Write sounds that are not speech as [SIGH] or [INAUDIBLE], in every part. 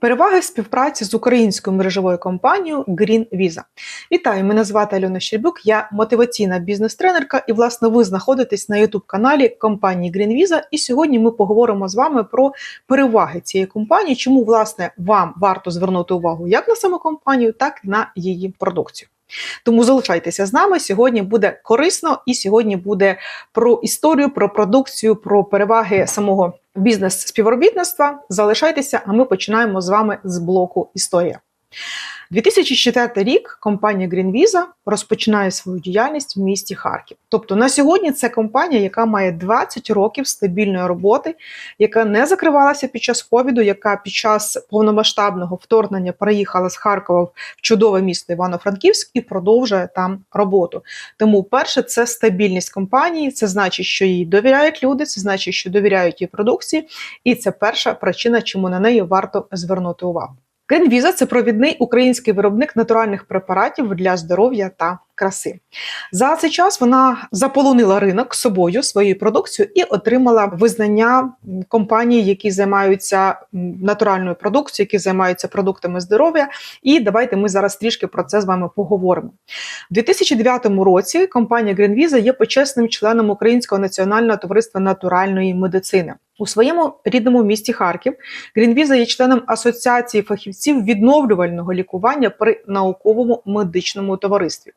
Переваги співпраці з українською мережевою компанією Green Visa. Вітаю, мене звати Альона Щербюк, я мотиваційна бізнес-тренерка, і власне ви знаходитесь на youtube каналі компанії Green Visa. І сьогодні ми поговоримо з вами про переваги цієї компанії, чому власне вам варто звернути увагу як на саму компанію, так і на її продукцію. Тому залишайтеся з нами. Сьогодні буде корисно, і сьогодні буде про історію, про продукцію, про переваги самого бізнес-співробітництва. Залишайтеся, а ми починаємо з вами з блоку Історія. 2004 рік компанія Green Visa розпочинає свою діяльність в місті Харків. Тобто на сьогодні це компанія, яка має 20 років стабільної роботи, яка не закривалася під час ковіду, яка під час повномасштабного вторгнення переїхала з Харкова в чудове місто Івано-Франківськ і продовжує там роботу. Тому, перше, це стабільність компанії, це значить, що їй довіряють люди, це значить, що довіряють її продукції, і це перша причина, чому на неї варто звернути увагу. Гренвіза це провідний український виробник натуральних препаратів для здоров'я та краси. За цей час вона заполонила ринок собою своєю продукцією і отримала визнання компаній, які займаються натуральною продукцією, які займаються продуктами здоров'я. І давайте ми зараз трішки про це з вами поговоримо. У 2009 році компанія Гренвіза є почесним членом Українського національного товариства натуральної медицини. У своєму рідному місті Харків Грінвіза є членом асоціації фахівців відновлювального лікування при науковому медичному товаристві.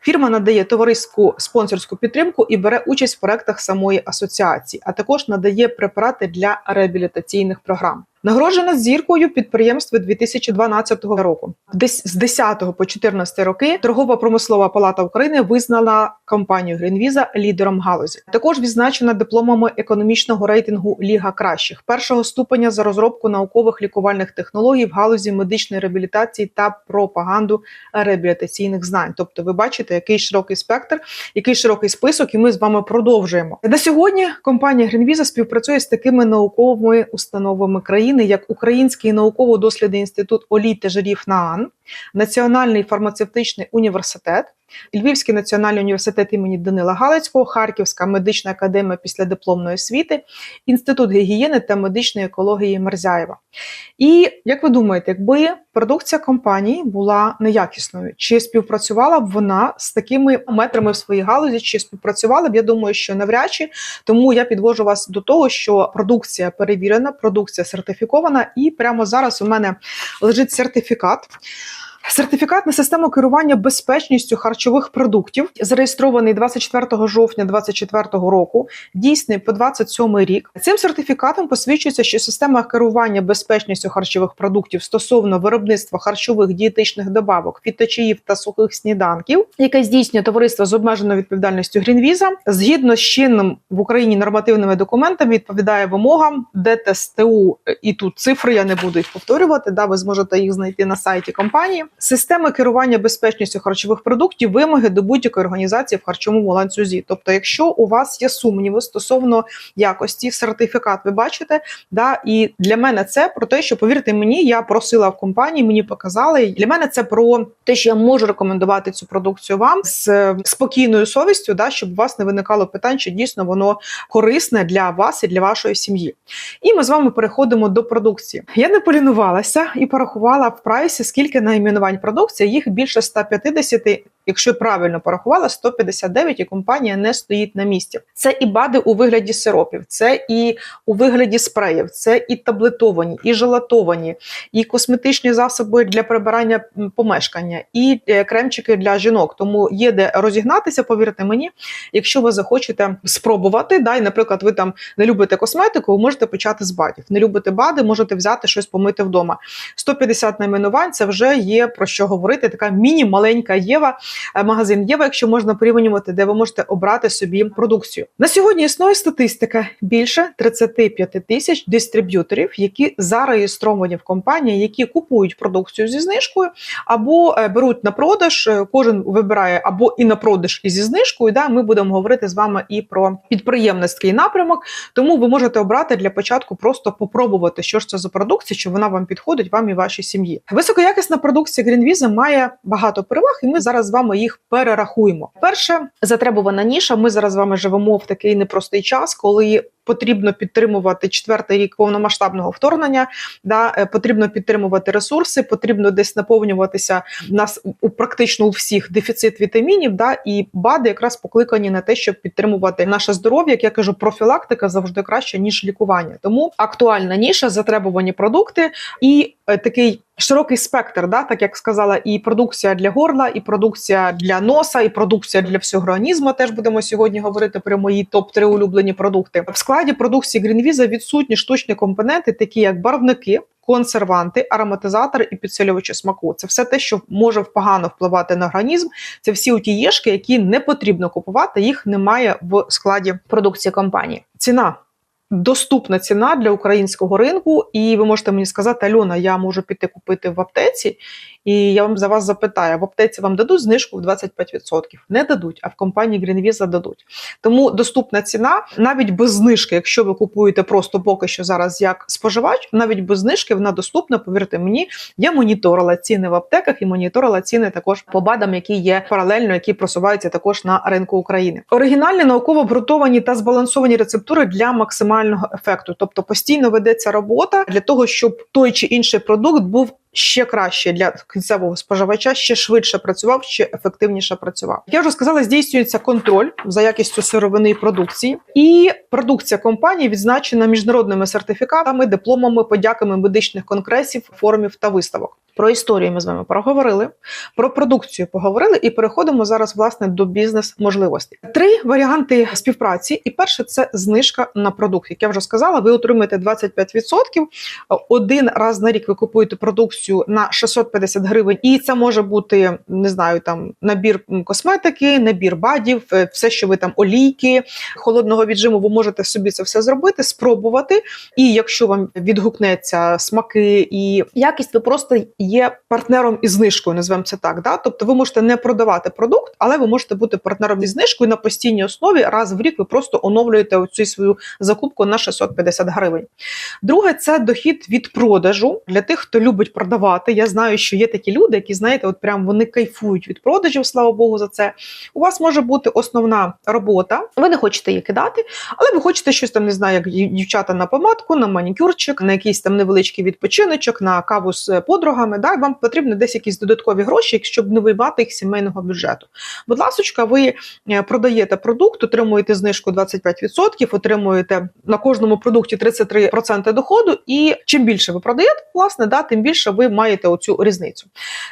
Фірма надає товариську спонсорську підтримку і бере участь в проектах самої асоціації, а також надає препарати для реабілітаційних програм. Нагороджена зіркою підприємства 2012 року. Десь з 10 по 14 роки торгова промислова палата України визнала компанію Грінвіза лідером галузі. Також відзначена дипломами економічного рейтингу Ліга кращих першого ступеня за розробку наукових лікувальних технологій в галузі медичної реабілітації та пропаганду реабілітаційних знань. Тобто, ви бачите, який широкий спектр, який широкий список, і ми з вами продовжуємо. На сьогодні компанія Грінвіза співпрацює з такими науковими установами країни України як Український науково-дослідний інститут олій та жирів НААН, Національний фармацевтичний університет, Львівський національний університет імені Данила Галицького, Харківська медична академія післядипломної освіти, Інститут гігієни та медичної екології Мерзяєва. І як ви думаєте, якби продукція компанії була неякісною, чи співпрацювала б вона з такими метрами в своїй галузі, чи співпрацювала б? Я думаю, що навряд чи тому я підвожу вас до того, що продукція перевірена, продукція сертифікована, і прямо зараз у мене лежить сертифікат. Сертифікат на систему керування безпечністю харчових продуктів зареєстрований 24 жовтня 2024 року, дійсний по 27 рік. Цим сертифікатом посвідчується, що система керування безпечністю харчових продуктів стосовно виробництва харчових дієтичних добавок, фіточаїв та сухих сніданків, яке здійснює товариство з обмеженою відповідальністю Грінвіза, згідно з чинним в Україні нормативними документами, відповідає вимогам ДТСТУ. І тут цифри я не буду їх повторювати. Да, ви зможете їх знайти на сайті компанії. Система керування безпечністю харчових продуктів вимоги до будь-якої організації в харчовому ланцюзі. Тобто, якщо у вас є сумніви стосовно якості, сертифікат ви бачите, да і для мене це про те, що повірте мені, я просила в компанії, мені показали. Для мене це про те, що я можу рекомендувати цю продукцію вам з спокійною совістю, да, щоб у вас не виникало питань, чи дійсно воно корисне для вас і для вашої сім'ї. І ми з вами переходимо до продукції. Я не полінувалася і порахувала в прайсі, скільки найменувань налаштувань продукції, їх більше 150, якщо правильно порахувала, 159 і компанія не стоїть на місці. Це і бади у вигляді сиропів, це і у вигляді спреїв, це і таблетовані, і желатовані, і косметичні засоби для прибирання помешкання, і е, кремчики для жінок. Тому є де розігнатися, повірте мені, якщо ви захочете спробувати, да, і, наприклад, ви там не любите косметику, ви можете почати з бадів. Не любите бади, можете взяти щось помити вдома. 150 найменувань це вже є про що говорити. Така міні-маленька Єва, магазин Єва, якщо можна порівнювати, де ви можете обрати собі продукцію. На сьогодні існує статистика більше 35 тисяч дистриб'юторів, які зареєстровані в компанії, які купують продукцію зі знижкою, або е, беруть на продаж. Е, кожен вибирає або і на продаж, і зі знижкою. Да, Ми будемо говорити з вами і про підприємницький напрямок. Тому ви можете обрати для початку просто попробувати, що ж це за продукція, чи вона вам підходить, вам і вашій сім'ї. Високоякісна продукція Greenvisa має багато переваг, і ми зараз з вами їх перерахуємо. Перше затребувана ніша. Ми зараз з вами живемо в такий непростий час, коли потрібно підтримувати четвертий рік повномасштабного вторгнення. Да, е, потрібно підтримувати ресурси, потрібно десь наповнюватися. В нас у практично у всіх дефіцит вітамінів. Да, і БАДи якраз покликані на те, щоб підтримувати наше здоров'я. Як я кажу, профілактика завжди краще ніж лікування. Тому актуальна ніша, затребувані продукти і е, такий. Широкий спектр, да, так як сказала, і продукція для горла, і продукція для носа, і продукція для всього організму. Теж будемо сьогодні говорити про мої топ 3 улюблені продукти. В складі продукції Greenvisa відсутні штучні компоненти, такі як барвники, консерванти, ароматизатори і підсилювачі смаку. Це все те, що може погано впливати на організм. Це всі ті єшки, які не потрібно купувати. Їх немає в складі продукції компанії. Ціна. Доступна ціна для українського ринку, і ви можете мені сказати, Альона, я можу піти купити в аптеці, і я вам за вас запитаю: в аптеці вам дадуть знижку в 25%? Не дадуть, а в компанії Greenvisa дадуть. Тому доступна ціна навіть без знижки, якщо ви купуєте просто поки що зараз як споживач, навіть без знижки вона доступна. Повірте мені, я моніторила ціни в аптеках і моніторила ціни також по БАДам, які є паралельно, які просуваються також на ринку України. Оригінальні науково обґрунтовані та збалансовані рецептури для максимального ефекту, тобто постійно ведеться робота для того, щоб той чи інший продукт був ще краще для кінцевого споживача, ще швидше працював, ще ефективніше працював. Я вже сказала, здійснюється контроль за якістю сировини і продукції, і продукція компанії відзначена міжнародними сертифікатами, дипломами, подяками медичних конгресів, форумів та виставок. Про історію ми з вами проговорили, про продукцію поговорили і переходимо зараз власне до бізнес-можливостей. Три варіанти співпраці. І перше це знижка на продукт. Як я вже сказала, ви отримуєте 25%. Один раз на рік ви купуєте продукцію на 650 гривень, і це може бути не знаю, там набір косметики, набір бадів, е, все, що ви там олійки холодного віджиму, ви можете собі це все зробити, спробувати. І якщо вам відгукнеться смаки і якість, ви просто є партнером із знижкою, називаємо це так. Да? Тобто ви можете не продавати продукт, але ви можете бути партнером із знижкою на постійній основі. Раз в рік ви просто оновлюєте оцю свою закупку на 650 гривень. Друге, це дохід від продажу для тих, хто любить продавати. Я знаю, що є такі люди, які знаєте, от прям вони кайфують від продажів, слава Богу, за це. У вас може бути основна робота. Ви не хочете її кидати, але ви хочете щось там, не знаю, як дівчата на помадку, на манікюрчик, на якийсь там невеличкий відпочиночок, на каву з подругами. Да, Вам потрібно десь якісь додаткові гроші, щоб не виймати їх сімейного бюджету. Будь ласка, ви е, продаєте продукт, отримуєте знижку 25%, отримуєте на кожному продукті 33% доходу. І чим більше ви продаєте, власне, да, тим більше ви маєте оцю різницю.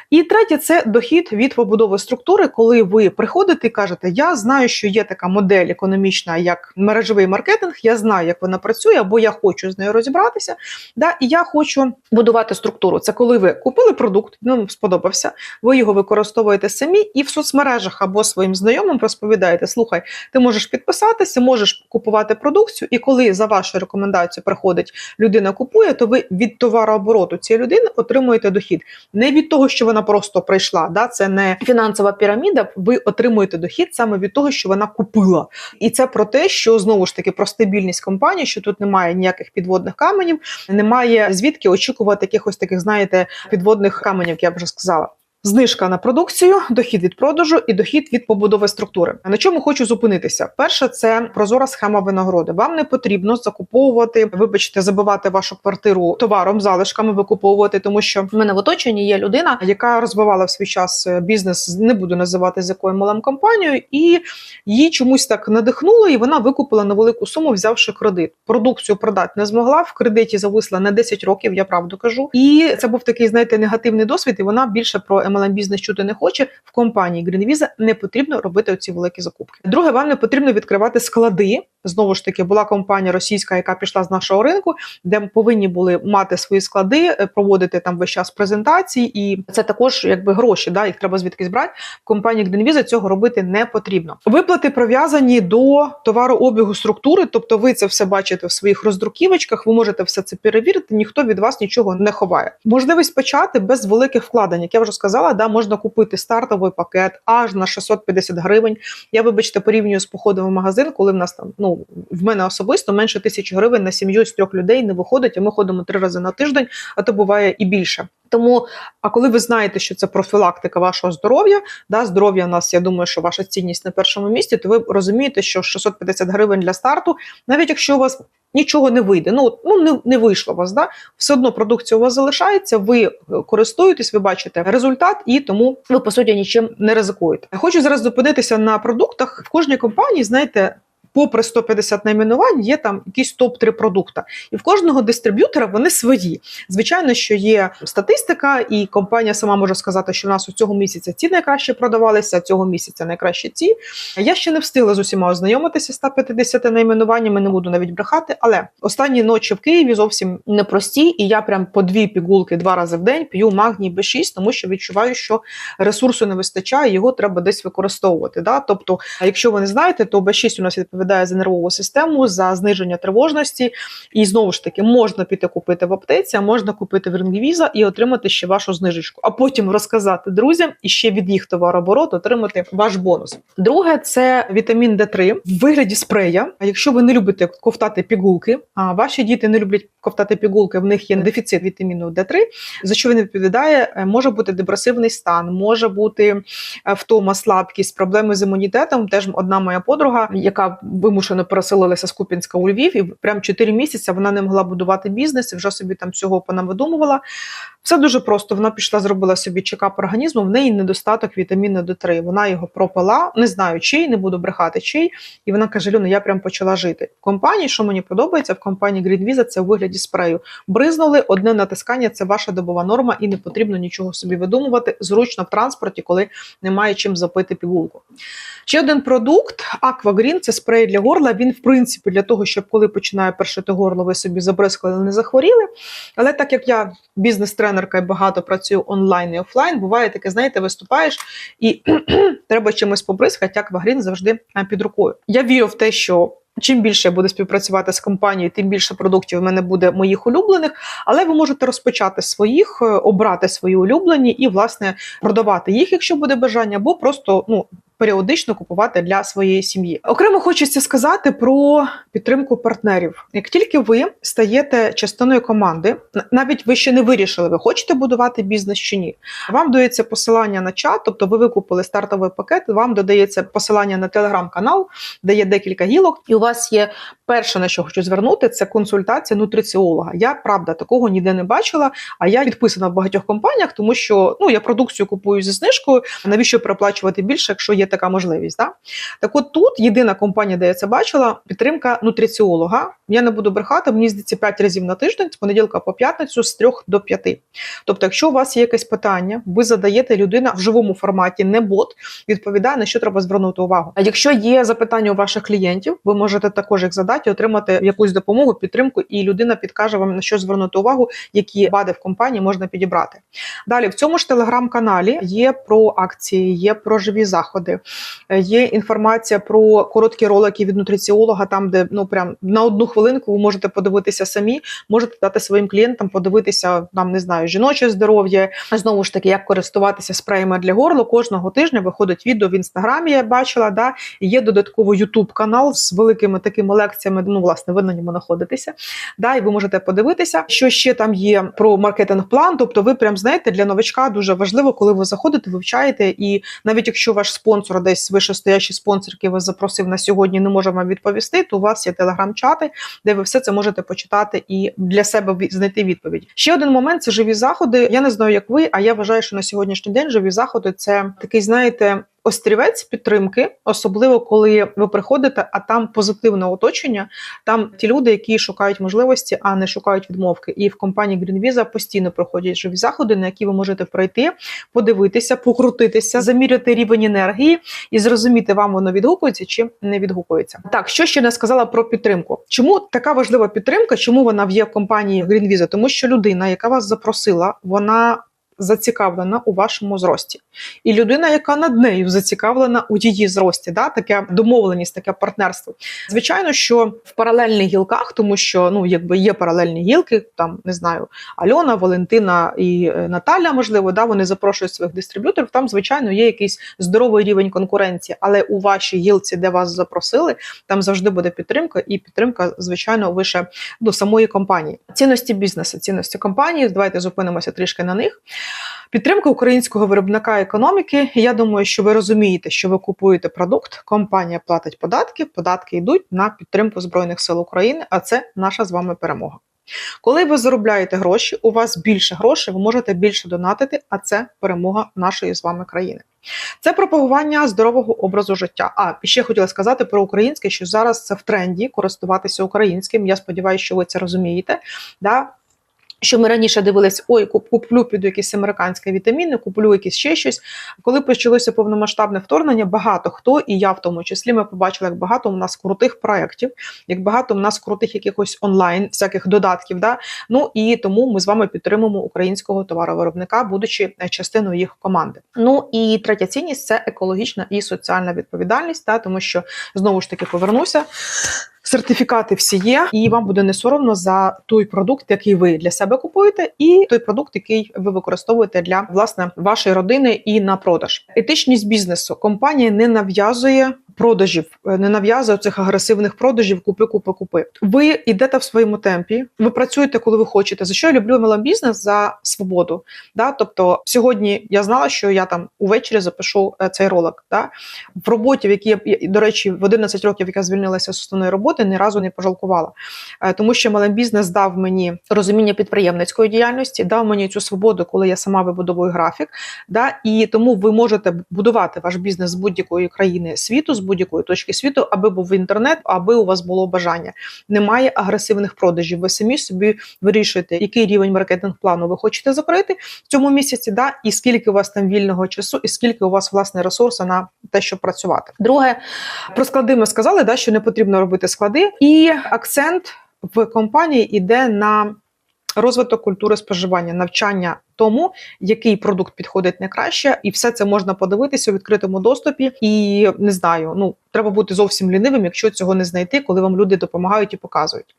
І третє це дохід від побудови структури, коли ви приходите і кажете, я знаю, що є така модель економічна, як мережевий маркетинг, я знаю, як вона працює, або я хочу з нею розібратися. Да, І я хочу будувати структуру. Це коли ви купили продукт, він вам сподобався, ви його використовуєте самі і в соцмережах або своїм знайомим розповідаєте: слухай, ти можеш підписатися, можеш купувати продукцію, і коли за вашу рекомендацію приходить людина купує, то ви від товарообороту цієї людини отримуєте дохід. Не від того, що вона просто прийшла, да, це не фінансова піраміда. Ви отримуєте дохід саме від того, що вона купила. І це про те, що знову ж таки про стабільність компанії, що тут немає ніяких підводних каменів, немає звідки очікувати якихось таких, знаєте, підводних каменів, як я вже сказала. Знижка на продукцію, дохід від продажу і дохід від побудови структури. На чому хочу зупинитися? Перше, це прозора схема винагороди. Вам не потрібно закуповувати, вибачте, забивати вашу квартиру товаром, залишками викуповувати, тому що в мене в оточенні є людина, яка розвивала в свій час бізнес, не буду називати з якою малим компанією, і їй чомусь так надихнуло, і вона викупила на велику суму, взявши кредит. Продукцію продати не змогла. В кредиті зависла на 10 років, я правду кажу. І це був такий, знаєте, негативний досвід. І вона більше про MLM бізнес чути не хоче, в компанії Greenvisa не потрібно робити оці великі закупки. Друге, вам не потрібно відкривати склади. Знову ж таки, була компанія російська, яка пішла з нашого ринку, де повинні були мати свої склади, е, проводити там весь час презентації, і це також якби гроші. Да, їх треба звідкись брати. В компанії Greenvisa цього робити не потрібно. Виплати прив'язані до товарообігу структури, тобто ви це все бачите в своїх роздруківочках. Ви можете все це перевірити. Ніхто від вас нічого не ховає. Можливість почати без великих вкладень, як я вже сказала. Сказала, да, можна купити стартовий пакет аж на 650 гривень. Я, вибачте, порівнюю з походом в магазин, коли в нас там ну в мене особисто менше тисячі гривень на сім'ю з трьох людей не виходить. А ми ходимо три рази на тиждень, а то буває і більше. Тому, а коли ви знаєте, що це профілактика вашого здоров'я, да, здоров'я у нас, я думаю, що ваша цінність на першому місці, то ви розумієте, що 650 гривень для старту, навіть якщо у вас нічого не вийде, ну ну не, не вийшло у вас, да, все одно продукція у вас залишається, ви користуєтесь, ви бачите результат, і тому ви по суті нічим не ризикуєте. Хочу зараз зупинитися на продуктах в кожній компанії. Знаєте, попри 150 найменувань, є там якісь топ-3 продукта. І в кожного дистриб'ютора вони свої. Звичайно, що є статистика, і компанія сама може сказати, що в нас у цього місяця ці найкраще продавалися, а цього місяця найкраще ці. Я ще не встигла з усіма ознайомитися 150 найменуваннями, не буду навіть брехати. Але останні ночі в Києві зовсім непрості, і я прям по дві пігулки два рази в день п'ю магній Б6, тому що відчуваю, що ресурсу не вистачає, його треба десь використовувати. Да? Тобто, якщо ви не знаєте, то Б6 у нас відповідає відповідає за нервову систему, за зниження тривожності. І знову ж таки, можна піти купити в аптеці, а можна купити в Рингвіза і отримати ще вашу знижечку, а потім розказати друзям і ще від їх товарооборот отримати ваш бонус. Друге, це вітамін Д3 в вигляді спрея. А якщо ви не любите ковтати пігулки, а ваші діти не люблять ковтати пігулки, в них є дефіцит вітаміну Д3, за що він відповідає, е, може бути депресивний стан, може бути е, втома, слабкість, проблеми з імунітетом. Теж одна моя подруга, яка вимушено переселилася з Купінська у Львів, і прям 4 місяці вона не могла будувати бізнес і вже собі там всього понавидумувала. Все дуже просто. Вона пішла, зробила собі чекап організму. В неї недостаток вітаміну Д3. Вона його пропила, не знаю, чий, не буду брехати, чий. І вона каже: Люна, я прям почала жити. В компанії, що мені подобається, в компанії Visa це у вигляді спрею. Бризнули одне натискання, це ваша добова норма, і не потрібно нічого собі видумувати. Зручно в транспорті, коли немає чим запити пігулку. Ще один продукт Aquagreen – це спрей для горла. Він, в принципі, для того, щоб коли починає першити горло, ви собі забризкали, не захворіли. Але так як я бізнес-тренерка і багато працюю онлайн і офлайн, буває таке, знаєте, виступаєш і [CLEARS THROAT] треба чимось побризкати, як Вагрін завжди під рукою. Я вірю в те, що. Чим більше я буду співпрацювати з компанією, тим більше продуктів в мене буде моїх улюблених. Але ви можете розпочати своїх, обрати свої улюблені і, власне, продавати їх, якщо буде бажання, або просто ну періодично купувати для своєї сім'ї. Окремо хочеться сказати про підтримку партнерів. Як тільки ви стаєте частиною команди, навіть ви ще не вирішили, ви хочете будувати бізнес чи ні. Вам додається посилання на чат, тобто ви викупили стартовий пакет. Вам додається посилання на телеграм-канал, де є декілька гілок, і у вас є перше, на що хочу звернути, це консультація нутриціолога. Я правда такого ніде не бачила. А я підписана в багатьох компаніях, тому що ну я продукцію купую зі знижкою. Навіщо переплачувати більше, якщо є така можливість. Да? Так от тут єдина компанія, де я це бачила, підтримка нутриціолога. Я не буду брехати, мені здається 5 разів на тиждень, з понеділка по п'ятницю, з 3 до 5. Тобто, якщо у вас є якесь питання, ви задаєте людина в живому форматі, не бот, відповідає, на що треба звернути увагу. А якщо є запитання у ваших клієнтів, ви можете також їх задати, отримати якусь допомогу, підтримку, і людина підкаже вам на що звернути увагу, які бади в компанії можна підібрати. Далі в цьому ж телеграм-каналі є про акції, є про живі заходи. Є інформація про короткі ролики від нутриціолога, там де ну прям на одну хвилинку ви можете подивитися самі, можете дати своїм клієнтам подивитися там, не знаю, жіноче здоров'я. Знову ж таки, як користуватися спреями для горла. Кожного тижня виходить відео в інстаграмі. Я бачила, да є додатково Ютуб канал з великими такими лекціями. Ну, власне, ви на ньому знаходитеся. Да, і ви можете подивитися, що ще там є про маркетинг-план. Тобто, ви прям знаєте, для новачка дуже важливо, коли ви заходите, вивчаєте, і навіть якщо ваш спонсор спонсор, десь вишестоящий спонсор, який вас запросив на сьогодні, не може вам відповісти, то у вас є телеграм-чати, де ви все це можете почитати і для себе знайти відповідь. Ще один момент це живі заходи. Я не знаю, як ви, а я вважаю, що на сьогоднішній день живі заходи це такий, знаєте острівець підтримки, особливо коли ви приходите, а там позитивне оточення. Там ті люди, які шукають можливості, а не шукають відмовки. І в компанії GreenVisa постійно проходять живі заходи, на які ви можете пройти, подивитися, покрутитися, заміряти рівень енергії і зрозуміти, вам воно відгукується чи не відгукується. Так, що ще не сказала про підтримку? Чому така важлива підтримка? Чому вона є в компанії GreenVisa? Тому що людина, яка вас запросила, вона зацікавлена у вашому зрості, і людина, яка над нею зацікавлена у її зрості, да, таке домовленість, таке партнерство. Звичайно, що в паралельних гілках, тому що ну якби є паралельні гілки, там не знаю, Альона, Валентина і е, Наталя, можливо, да, вони запрошують своїх дистриб'юторів. Там, звичайно, є якийсь здоровий рівень конкуренції, але у вашій гілці, де вас запросили, там завжди буде підтримка, і підтримка, звичайно, лише до самої компанії. Цінності бізнесу, цінності компанії. Давайте зупинимося трішки на них. Підтримка українського виробника економіки. Я думаю, що ви розумієте, що ви купуєте продукт, компанія платить податки, податки йдуть на підтримку Збройних сил України, а це наша з вами перемога. Коли ви заробляєте гроші, у вас більше грошей, ви можете більше донатити, а це перемога нашої з вами країни. Це пропагування здорового образу життя. А ще хотіла сказати про українське, що зараз це в тренді користуватися українським. Я сподіваюся, що ви це розумієте. Да? Що ми раніше дивились, ой, куп- куплю піду якісь американські вітаміни, куплю якісь ще щось. Коли почалося повномасштабне вторгнення, багато хто, і я в тому числі, ми побачили, як багато у нас крутих проєктів, як багато у нас крутих якихось онлайн всяких додатків. Да? Ну і тому ми з вами підтримуємо українського товаровиробника, будучи е, частиною їх команди. Ну і третя цінність це екологічна і соціальна відповідальність, та тому що знову ж таки повернуся. Сертифікати всі є, і вам буде не соромно за той продукт, який ви для себе купуєте, і той продукт, який ви використовуєте для власне вашої родини і на продаж. Етичність бізнесу компанія не нав'язує продажів, е, не нав'язує цих агресивних продажів купи, купи, купи. Ви йдете в своєму темпі, ви працюєте, коли ви хочете. За що я люблю MLM бізнес за свободу? Да? Тобто сьогодні я знала, що я там увечері запишу е, цей ролик. Да? В роботі, в якій я до речі, в 11 років, як я звільнилася з основної роботи, ні разу не пожалкувала, Е, тому що MLM бізнес дав мені розуміння підприємницької діяльності, дав мені цю свободу, коли я сама вибудовую графік. Да? І тому ви можете будувати ваш бізнес з будь-якої країни світу, з будь-якої точки світу, аби був інтернет, аби у вас було бажання. Немає агресивних продажів. Ви самі собі вирішуєте, який рівень маркетинг плану ви хочете закрити в цьому місяці, да, і скільки у вас там вільного часу, і скільки у вас власне ресурсу на те, щоб працювати. Друге, про склади ми сказали, да, що не потрібно робити склади, і акцент в компанії йде на розвиток культури споживання, навчання тому, який продукт підходить найкраще, і все це можна подивитися у відкритому доступі. І не знаю, ну треба бути зовсім лінивим, якщо цього не знайти, коли вам люди допомагають і показують.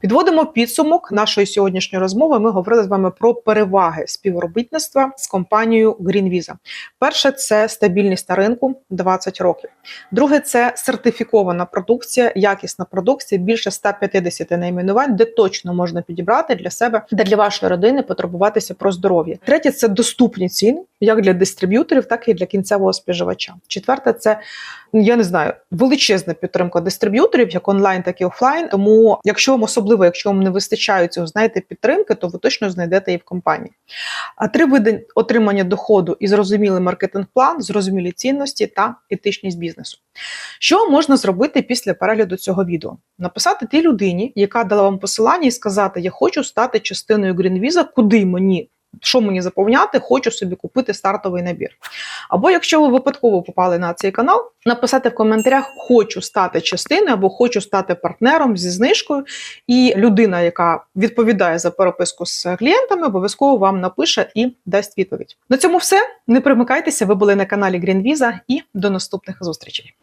Підводимо підсумок нашої сьогоднішньої розмови. Ми говорили з вами про переваги співробітництва з компанією GreenVisa. Перше це стабільність на ринку 20 років. Друге це сертифікована продукція, якісна продукція, більше 150 найменувань, де точно можна підібрати для себе, де для вашої родини потребуватися про здоров'я. Третє це доступні ціни, як для дистриб'юторів, так і для кінцевого споживача. Четверте, це я не знаю, величезна підтримка дистриб'юторів, як онлайн, так і офлайн. Тому, якщо вам особливо, якщо вам не вистачає цього, знаєте, підтримки, то ви точно знайдете її в компанії. А три види отримання доходу і зрозумілий маркетинг-план, зрозумілі цінності та етичність бізнесу. Що можна зробити після перегляду цього відео? Написати тій людині, яка дала вам посилання, і сказати: Я хочу стати частиною GreenVisa, куди мені. Що мені заповняти, хочу собі купити стартовий набір. Або якщо ви випадково попали на цей канал, написати в коментарях Хочу стати частиною або хочу стати партнером зі знижкою. І людина, яка відповідає за переписку з клієнтами, обов'язково вам напише і дасть відповідь. На цьому все. Не примикайтеся, ви були на каналі GreenVisa і до наступних зустрічей.